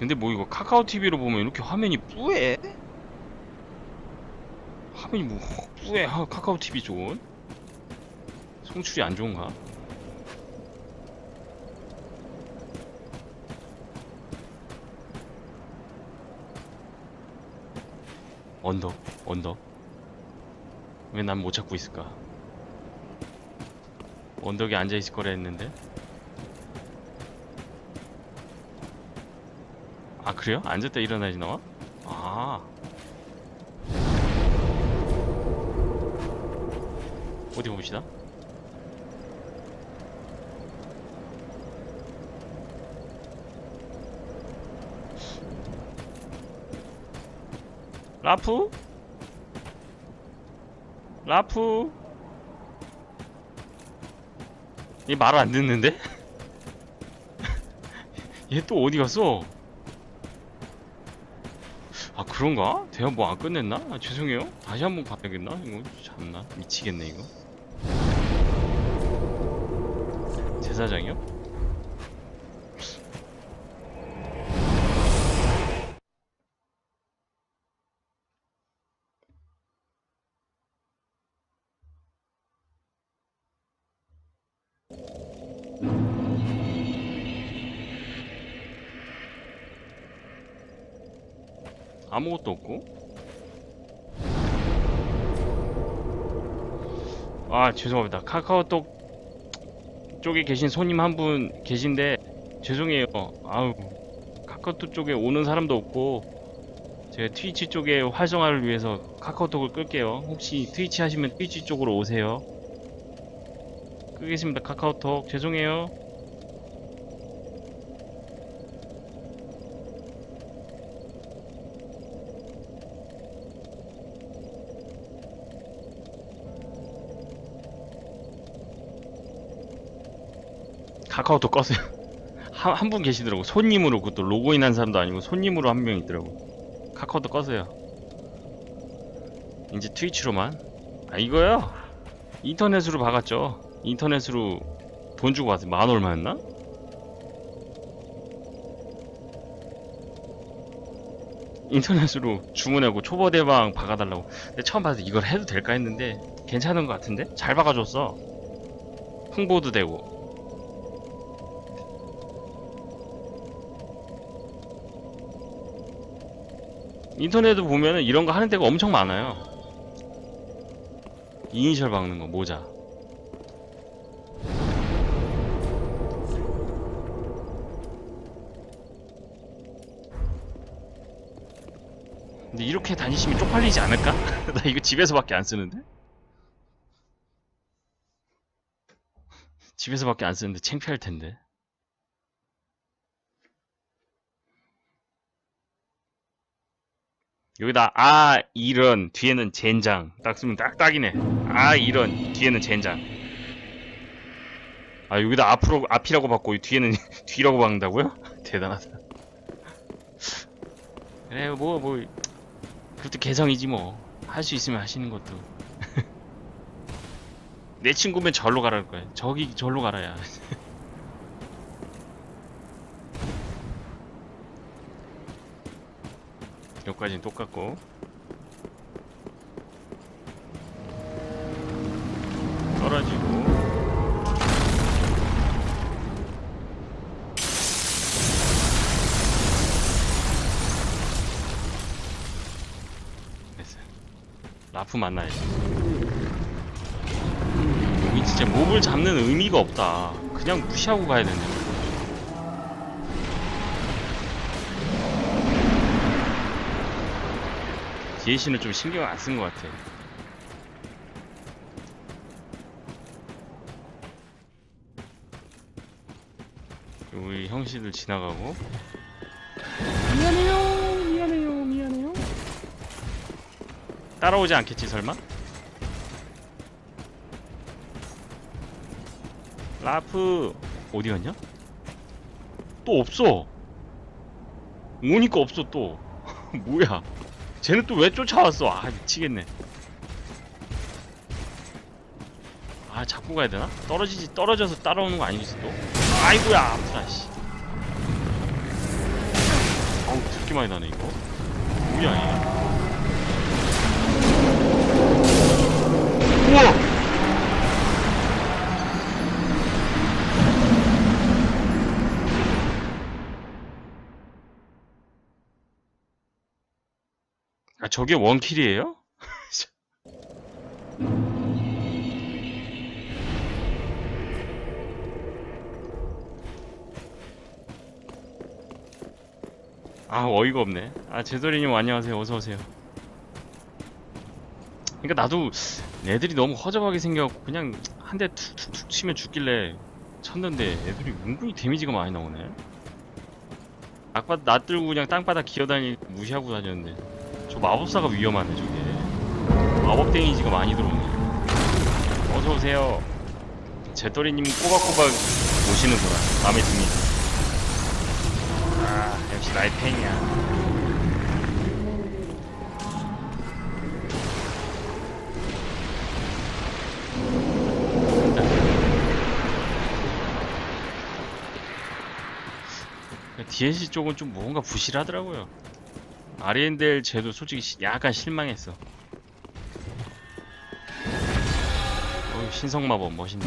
근데 뭐 이거 카카오 TV로 보면 이렇게 화면이 뿌해? 화면이 뭐 뿌해? 하- 카카오 TV 좋은? 송출이 안 좋은가? 언덕, 언덕. 왜 난 못 찾고 있을까? 언덕에 앉아 있을 거라 했는데. 그래요? 앉았다 일어나지 나와? 아 어디 봅시다 라프? 라프? 얘 말 안 듣는데? 얘 또 어디 갔어? 아 그런가? 대화 뭐 안 끝냈나? 아, 죄송해요 다시 한번 봐야겠나? 이거 참나 미치겠네 이거 제사장이요? 아무것도 없고? 아 죄송합니다. 카카오톡 쪽에 계신 손님 한 분 계신데 죄송해요. 아우 카카오톡 쪽에 오는 사람도 없고 제가 트위치 쪽에 활성화를 위해서 카카오톡을 끌게요. 혹시 트위치 하시면 트위치 쪽으로 오세요. 끄겠습니다. 카카오톡. 죄송해요 카카오톡 껐어요. 한 분 계시더라고. 손님으로 그것도 로그인 한 사람도 아니고 손님으로 한 명 있더라고. 카카오톡 껐어요. 이제 트위치로만. 아 이거요? 인터넷으로 박았죠. 인터넷으로 돈 주고 왔어요. 만 얼마였나? 인터넷으로 주문하고 초보대방 박아달라고. 근데 처음 봐서 이걸 해도 될까 했는데 괜찮은 것 같은데? 잘 박아줬어. 홍보도 되고 인터넷에 보면은 이런 거 하는 데가 엄청 많아요. 이니셜 박는 거, 모자. 근데 이렇게 다니시면 쪽팔리지 않을까? 나 이거 집에서밖에 안 쓰는데? 집에서밖에 안 쓰는데 창피할 텐데. 여기다 아 이런 뒤에는 젠장. 딱 쓰면 딱딱이네. 아 이런 뒤에는 젠장. 아 여기다 앞으로 앞이라고 받고 뒤에는 뒤라고 박는다고요? 대단하다. 그래 뭐뭐 그것도 개성이지 뭐. 할 수 있으면 하시는 것도. 내 친구면 절로 가라는 거야. 저기 절로 가라야 여기까지는 똑같고. 떨어지고. 라프 만나야지 여기 진짜 몹을 잡는 의미가 없다. 그냥 무시하고 가야 되네 DLC는 좀 신경 안 쓴 것 같아. 우리 형씨들 지나가고 미안해요 미안해요 미안해요 따라오지 않겠지 설마? 라프 어디 갔냐? 또 없어 오니까 없어 또 뭐야 쟤는 또 왜 쫓아왔어? 아 미치겠네. 아 잡고 가야 되나? 떨어지지 떨어져서 따라오는 거 아니겠어 또? 아이고야 아프다 씨. 이렇게 많이 나네 이거 뭐야 얘 우와 저게 원킬이에요? 아 어이가 없네. 아 제돌이님 안녕하세요. 어서오세요. 그러니까 나도 애들이 너무 허접하게 생겨갖고 그냥 한 대 툭툭툭 치면 죽길래 쳤는데 애들이 은근히 데미지가 많이 나오네. 아까 나 들고 그냥 땅바닥 기어다니 무시하고 다녔는데 저 마법사가 위험하네 저게. 마법 데미지가 많이 들어오네. 어서오세요. 제돌이님 꼬박꼬박 오시는구나. 마음에 듭니다. 아 역시 나의 팬이야. DLC 쪽은 좀 뭔가 부실하더라고요 아리엔델 쟤도 솔직히 시- 약간 실망했어. 어우 신성마법 멋있네.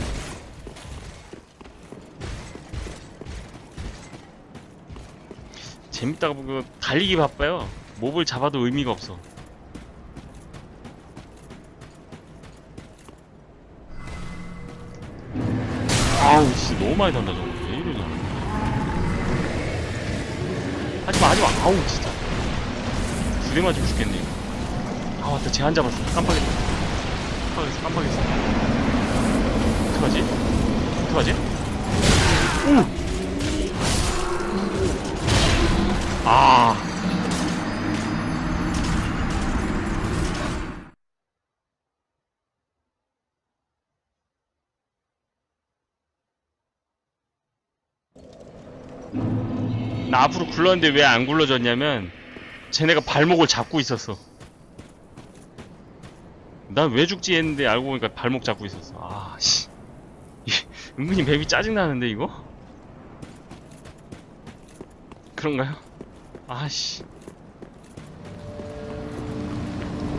재밌다고 보고 달리기 바빠요. 몹을 잡아도 의미가 없어. 아우 씨 너무 많이 단다 저거. 왜 이러냐. 하지마 하지마. 아우 진짜 두대 맞으면 죽겠네 이거 아 맞다 쟤 안 잡았어 깜빡했다 깜빡했어 깜빡했어 어떡하지? 어떡하지? 오! 아. 나 앞으로 굴렀는데 왜 안 굴러졌냐면 쟤네가 발목을 잡고 있었어. 난 왜 죽지 했는데 알고 보니까 발목 잡고 있었어. 아, 씨. 은근히 맵이 짜증나는데 이거? 그런가요? 아 씨.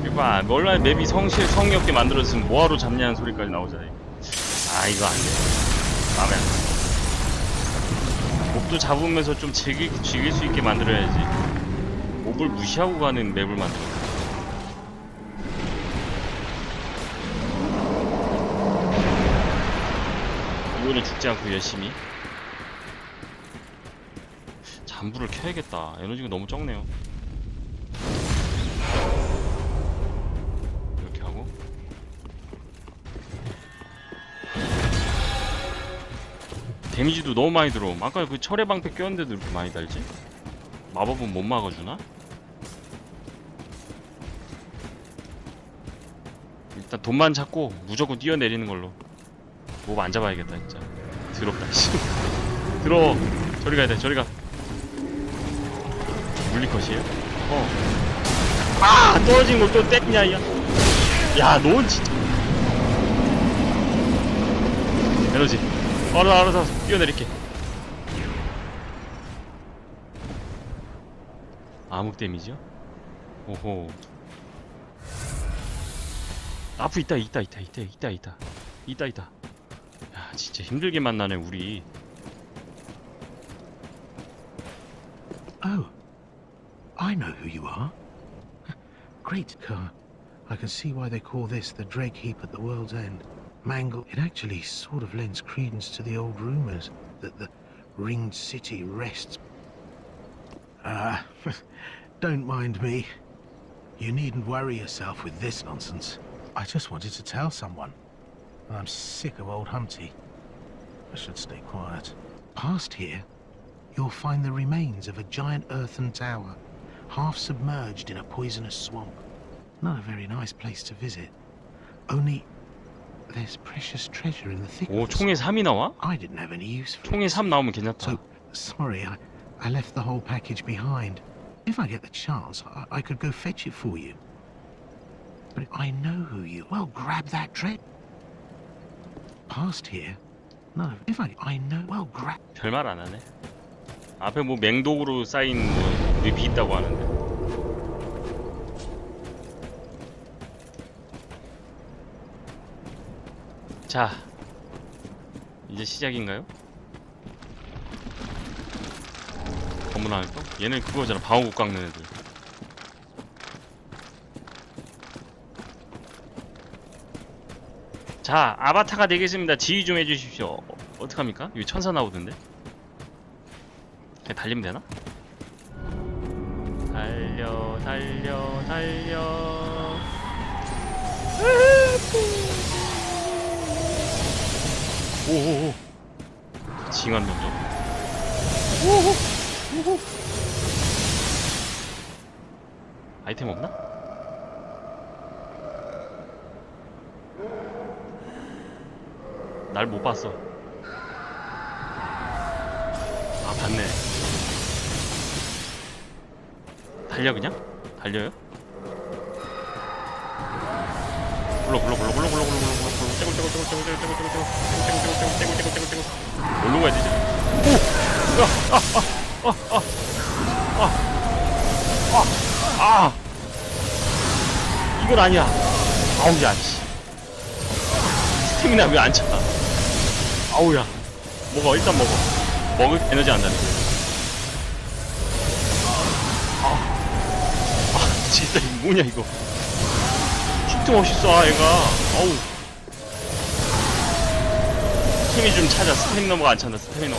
이봐, 얼마나 맵이 성실, 성의 없게 만들어졌으면 뭐하러 잡냐는 소리까지 나오잖아요. 아, 이거 안 돼. 마음에 안 들어. 몹도 잡으면서 좀 즐기, 즐길 수 있게 만들어야지. 몹을 무시하고 가는 맵을 만들어. 이거는 죽지 않고 열심히. 잠불을 켜야겠다. 에너지가 너무 적네요. 이렇게 하고 데미지도 너무 많이 들어옴. 아까 그 철의 방패 꼈는데도 이렇게 많이 달지? 마법은 못 막아주나? 일단 돈만 찾고 무조건 뛰어내리는 걸로. 몹안 잡아야겠다 진짜. 더럽다. 씨. 들어. 저리 가야 돼. 저리 가. 물리컷이에요? 어. 아! 떨어진 걸또 땡냐, 야. 야, 넌 진짜. 에너지. 알아, 알아서 뛰어내릴게. 암흑 데미지요? 오호. 앞에 있다, 있다, 있다, 있다, 있다, 있다. 있다, 있다. 야, 진짜 힘들게 만나네, 우리. Oh, I know who you are. Great car. I can see why they call this the Dreg Heap at the world's end. Mangle. It actually sort of lends credence to the old rumors that the ringed city rests. Ah, don't mind me. You needn't worry yourself with this nonsense. I just wanted to tell someone. And I'm sick of old Humpty. I should stay quiet. Past here, you'll find the remains of a giant earthen tower, half submerged in a poisonous swamp. Not a very nice place to visit. Only there's precious treasure in the thick 오, of the 총에 3이 나와? I didn't have any use for 총에 it. 3 나오면 괜찮다. So, sorry, I, I left the whole package behind. If I get the chance, I, I could go fetch it for you. But I know who you. Well, grab that treasure. Past here. No, if I, I know. Well, grab. 별말 안 하네. 앞에 뭐 맹독으로 쌓인 뭐 늪이 있다고 하는데. 자, 이제 시작인가요? 안에 또? 얘는 그거잖아, 방어국 깎는 애들. 자, 아바타가 되겠습니다. 지휘 좀 해주십시오. 어, 어떡합니까? 여기 천사 나오던데? 그냥 달리면 되나? 달려, 달려, 달려. 오오오. 징한 놈 좀. 오오. 아이템 없나? 날 못 봤어. 아, 봤네. 달려 그냥? 달려요? 굴러 굴러 굴러 굴러 굴러 굴러 굴러 굴러 굴러 떼굴 떼굴 떼굴 떼굴 떼굴 떼굴 떼굴 어디로 가야 되지? 오! 아! 아! 아! 아! 아! 아! 아! 이건 아니야. 아우 야 씨. 스태미나 왜 안 차? 아우야. 먹어 일단 먹어. 먹을 에너지 안 나네. 아, 아 진짜 이거 뭐냐 이거. 틱도 멋있어 얘가. 아우. 스태미 좀 찾아. 스태미너가 안 찾나 스태미너.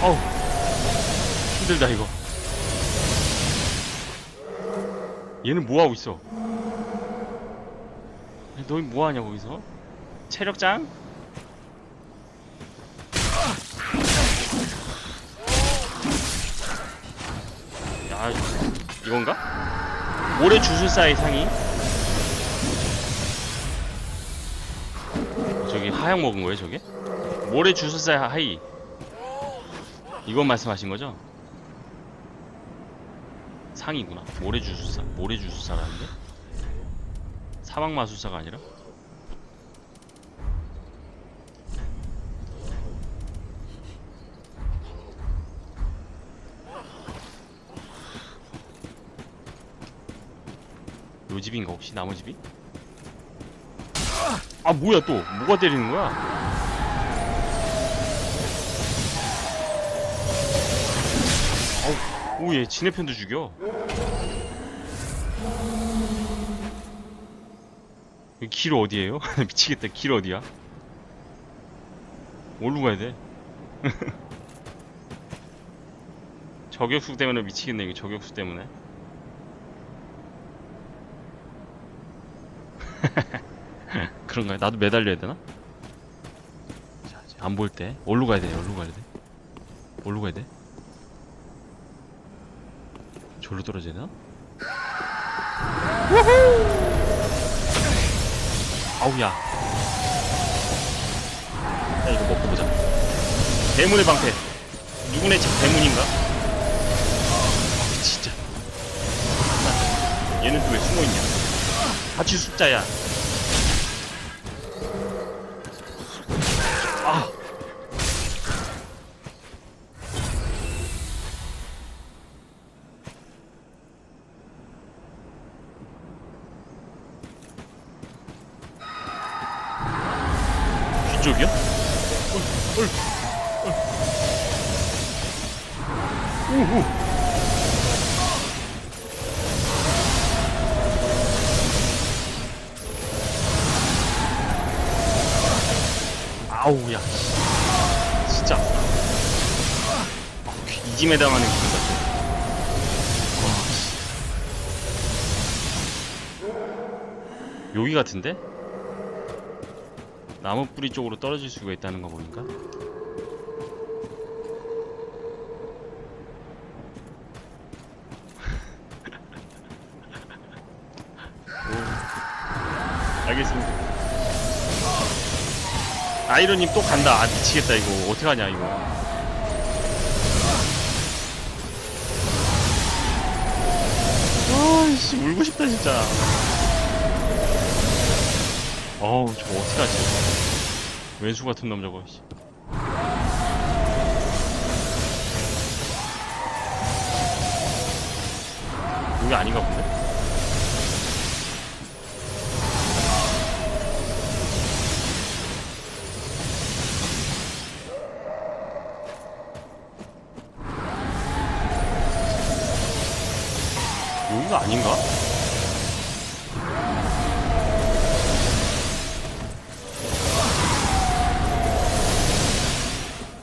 어우 힘들다 이거 얘는 뭐하고 있어 너희 뭐하냐 거기서 체력장? 야 이건가? 모래 주술사의 상이 저기 하약 먹은 거예요 저게? 모래 주술사의 하이 이건 말씀하신 거죠? 상이구나. 모래주술사. 모래주술사라는데? 사막마술사가 아니라? 요 집인가 혹시 나무 집이? 아 뭐야 또 뭐가 때리는 거야? 오, 얘 지네 편도 죽여. 길 어디에요? 미치겠다. 길 어디야? 어디로 가야 돼? 저격수 때문에 미치겠네, 이거 저격수 때문에. 그런가요? 나도 매달려야 되나? 자, 이제 안 보일 때. 어디로 가야 돼? 어디로 가야 돼? 어디로 가야 돼? 절로 떨어져야 되나? 아우 야. 야 이거 먹고 보자. 대문의 방패. 누구네 집 대문인가? 아, 진짜. 얘는 또 왜 숨어 있냐? 같이 숫자야. 우후. 아우야. 진짜. 아, 기분 같아. 와, 씨. 여기 같은데? 나무 뿌리 쪽으로 떨어질 수가 있다는 거 보니까 알겠습니다. 아이러님 또 간다. 아 미치겠다 이거. 어떡하냐 이거. 아씨 울고 싶다 진짜. 어우 저거 어떡하지? 왼수 같은 놈 저거 씨. 여기 아닌가 본데? 아닌가?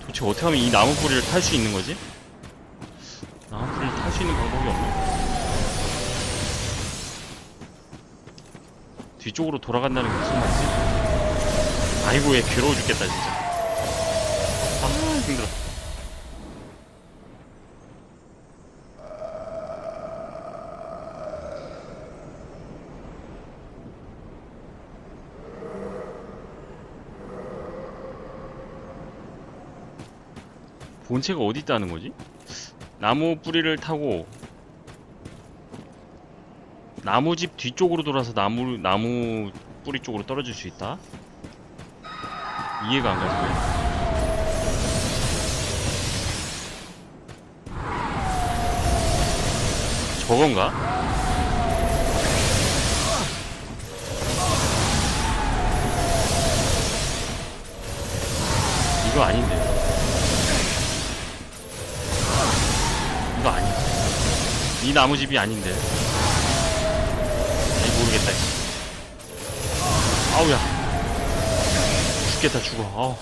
도대체 어떻게 하면 이 나무 뿌리를 탈 수 있는 거지? 나무 뿌리를 탈 수 있는 방법이 없나? 뒤쪽으로 돌아간다는 게 무슨 말이지? 아이고 얘 괴로워 죽겠다 진짜 아 힘들어 본체가 어디 있다는 거지? 나무 뿌리를 타고 나무집 뒤쪽으로 돌아서 나무 나무 뿌리 쪽으로 떨어질 수 있다? 이해가 안 가지고. 저건가? 이거 아닌데. 이 나무집이 아닌데. 아이 모르겠다. 씨. 아우야. 죽겠다 죽어. 아우.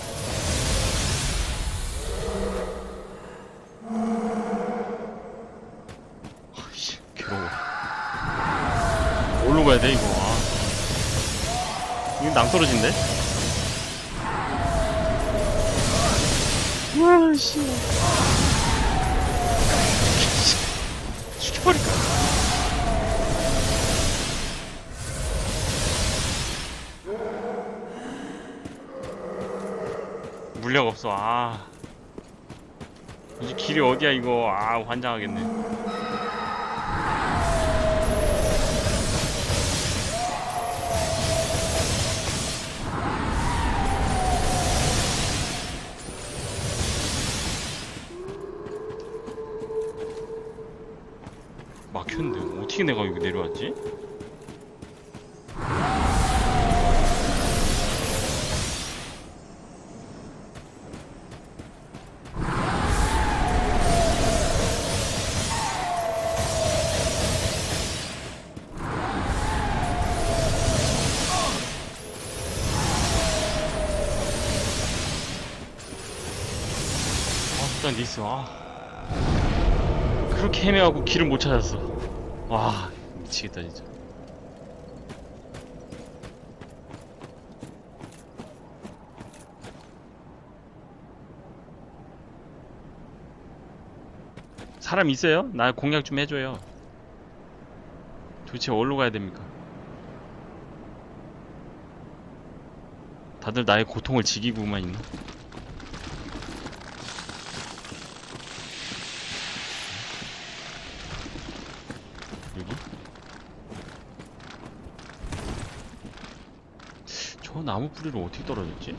아씨 괴로워. 어디로 가야 돼 이거? 아. 이거 낭떠러진데? 와 씨. 죽여버릴까? 물력 없어. 아. 이제 길이 어디야 이거? 아 환장하겠네. 어떻게 내가 여기 내려왔지? 아, 일단 니스, 아. 그렇게 헤매하고 길을 못 찾았어. 와, 미치겠다, 진짜. 사람 있어요? 나 공략 좀 해줘요. 도대체 어디로 가야 됩니까? 다들 나의 고통을 즐기고만 있나? 여기? 저 나무 뿌리를 어떻게 떨어졌지?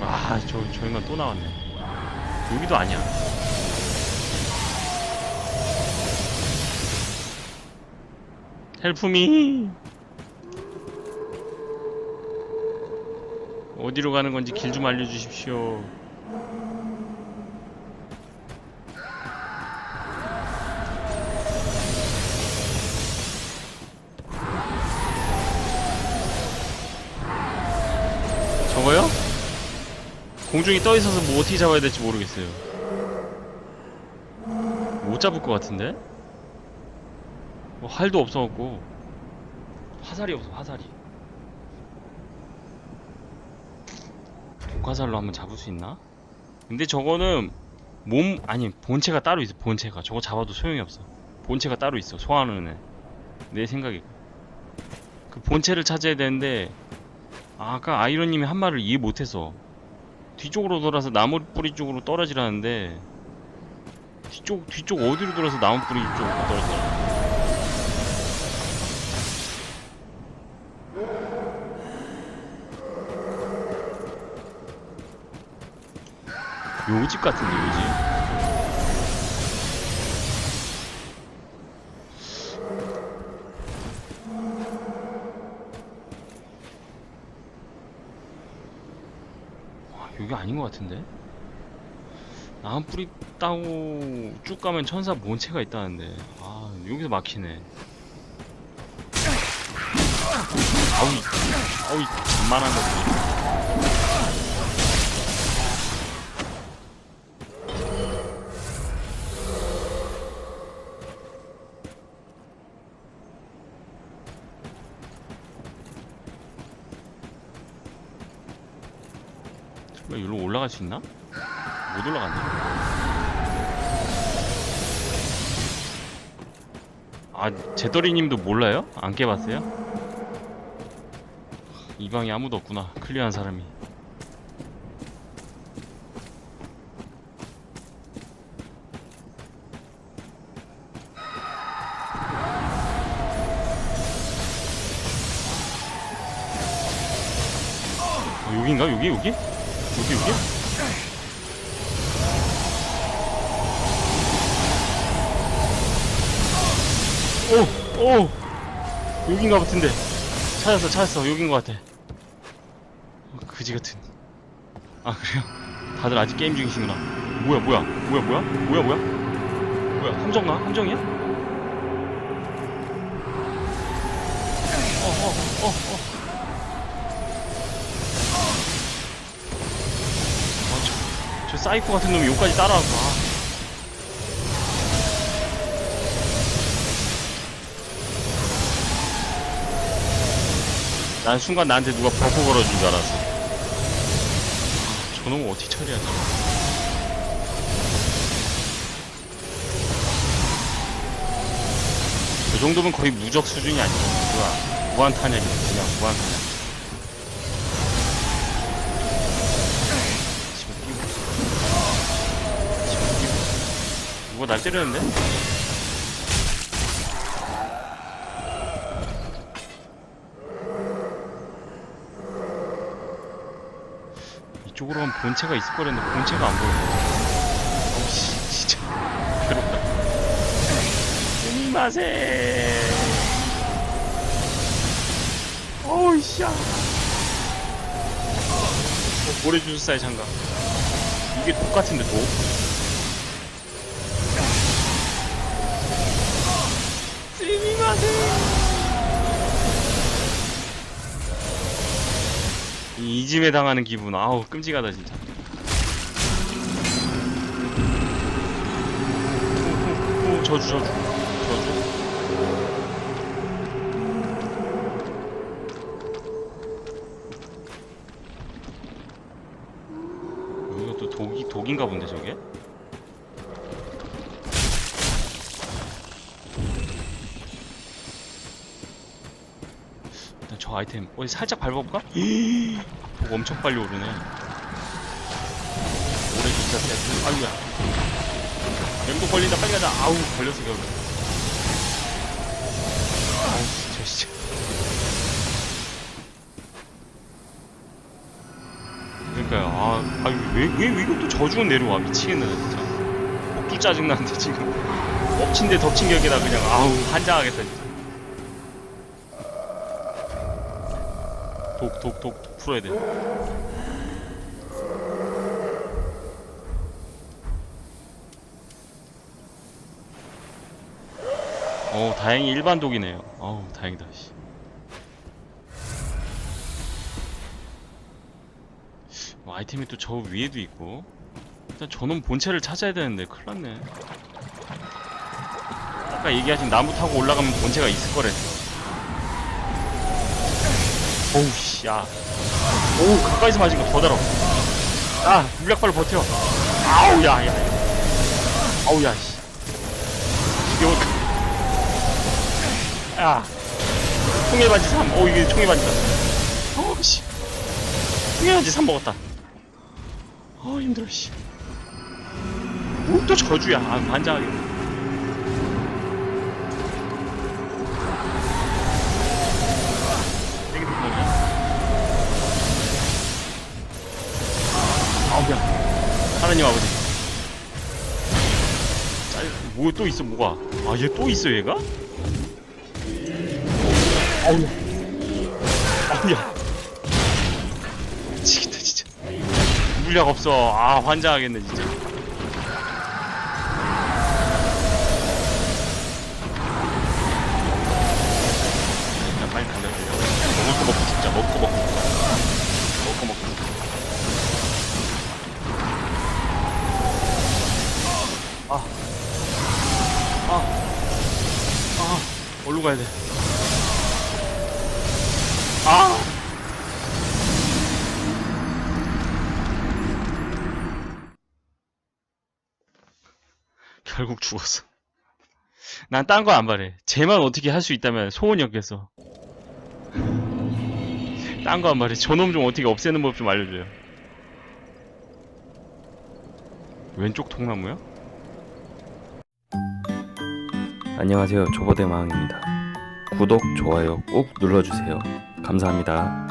아, 저, 저 인간 또 나왔네. 여기도 아니야. 헬프미! 어디로 가는 건지 길 좀 알려주십시오. 저거요? 공중에 떠 있어서 뭐 어떻게 잡아야 될지 모르겠어요. 못 잡을 것 같은데? 뭐 활도 없어갖고 화살이 없어 화살이. 독화살로 한번 잡을 수 있나? 근데 저거는 몸 아니 본체가 따로 있어 본체가 저거 잡아도 소용이 없어. 본체가 따로 있어 소환하는 애. 내 생각에 그 본체를 찾아야 되는데 아, 아까 아이론님이 한 말을 이해 못해서 뒤쪽으로 돌아서 나무 뿌리 쪽으로 떨어지라는데 뒤쪽 뒤쪽 어디로 돌아서 나무 뿌리 쪽으로 떨어지라 요집 같은데 요집 와, 여기 아닌 것 같은데? 나무 뿌리 따고 쭉 가면 천사 본체가 있다는데. 아 여기서 막히네. 아우이. 아우이 잔만한 것들 올라갈 수 있나? 못 올라갔네. 아, 제더리님도 몰라요? 안 깨봤어요? 이 방에 아무도 없구나. 클리어한 사람이. 어, 여긴가? 여기? 여기? 여기 여기? 오! 오! 여긴가 같은데 찾았어 찾았어 여긴 것 같아 어, 그지 같은 아 그래요? 다들 아직 게임 중이시구나 뭐야 뭐야 뭐야 뭐야 뭐야 뭐야 뭐야 함정가? 함정이야? 어어어 어 어, 사이코 같은 놈이 여기까지 따라와서 아. 난 순간 나한테 누가 버프 걸어준 줄 알았어. 아, 저놈을 어떻게 처리하지? 그 정도면 거의 무적 수준이 아니고 뭐야 무한 탄약이야. 그냥 무한 탄약 누가 날 때렸는데? 이쪽으로 가면 본체가 있을 거랬는데 본체가 안 보여 어우 씨 진짜. 괴롭다. 스미마세 어우 씨야. 어, 모래주술사의 장갑. 이게 독 같은데 독? 이 이짐에 당하는 기분. 아우 끔찍하다 진짜. 오, 오, 오, 저주 저주. 저주. 또 독이 독인가 본데 저게 저 아이템. 어디 살짝 밟아볼까? 복 엄청 빨리 오르네. 오래 진짜 세트 아이고야. 램도 걸린다. 빨리 가자. 아우 걸렸어 겨우 아우 진짜 진짜. 그러니까요. 아, 아유 왜, 왜, 왜 이것도 저주가 내려와. 미치겠네 나 진짜. 복도 짜증나는데 지금. 엎친 데 덮친 격에다 그냥 아우 한장하겠다 진짜 독, 독, 독, 독 풀어야 돼. 어, 다행히 일반 독이네요. 어우, 다행이다, 씨. 어, 아이템이 또 저 위에도 있고. 일단 저놈 본체를 찾아야 되는데, 큰일 났네. 아까 얘기하신 나무 타고 올라가면 본체가 있을 거랬어. 어우 씨, 야. 오, 가까이서 거더 달아. 야, 물약발로 버텨. 아우, 야, 야. 아우, 야, 씨. 이게 뭐, 야 총알 바지 3. 어 이게 총알 바지다. 어 씨. 총알 바지 3 먹었다. 어 힘들어 씨. 뭐또 저주야. 아 반장하게. 되 뭐 또 있어 뭐가? 아 얘 또 있어 얘가? 아우. 아우야. 미치겠다 진짜. 물약 없어. 아 환장하겠네 진짜. 야 빨리 달려 달려. 먹을 거 먹고 진짜 먹고. 먹을 거 먹고. 아. 아. 아. 어디로 가야 돼? 아. 결국 죽었어. 난 딴 거 안 바래. 쟤만 어떻게 할 수 있다면 소원이었겠어. 딴 거 안 바래. 저놈 좀 어떻게 없애는 법 좀 알려줘요. 왼쪽 통나무야? 안녕하세요. 조버대마왕입니다. 구독, 좋아요 꼭 눌러주세요. 감사합니다.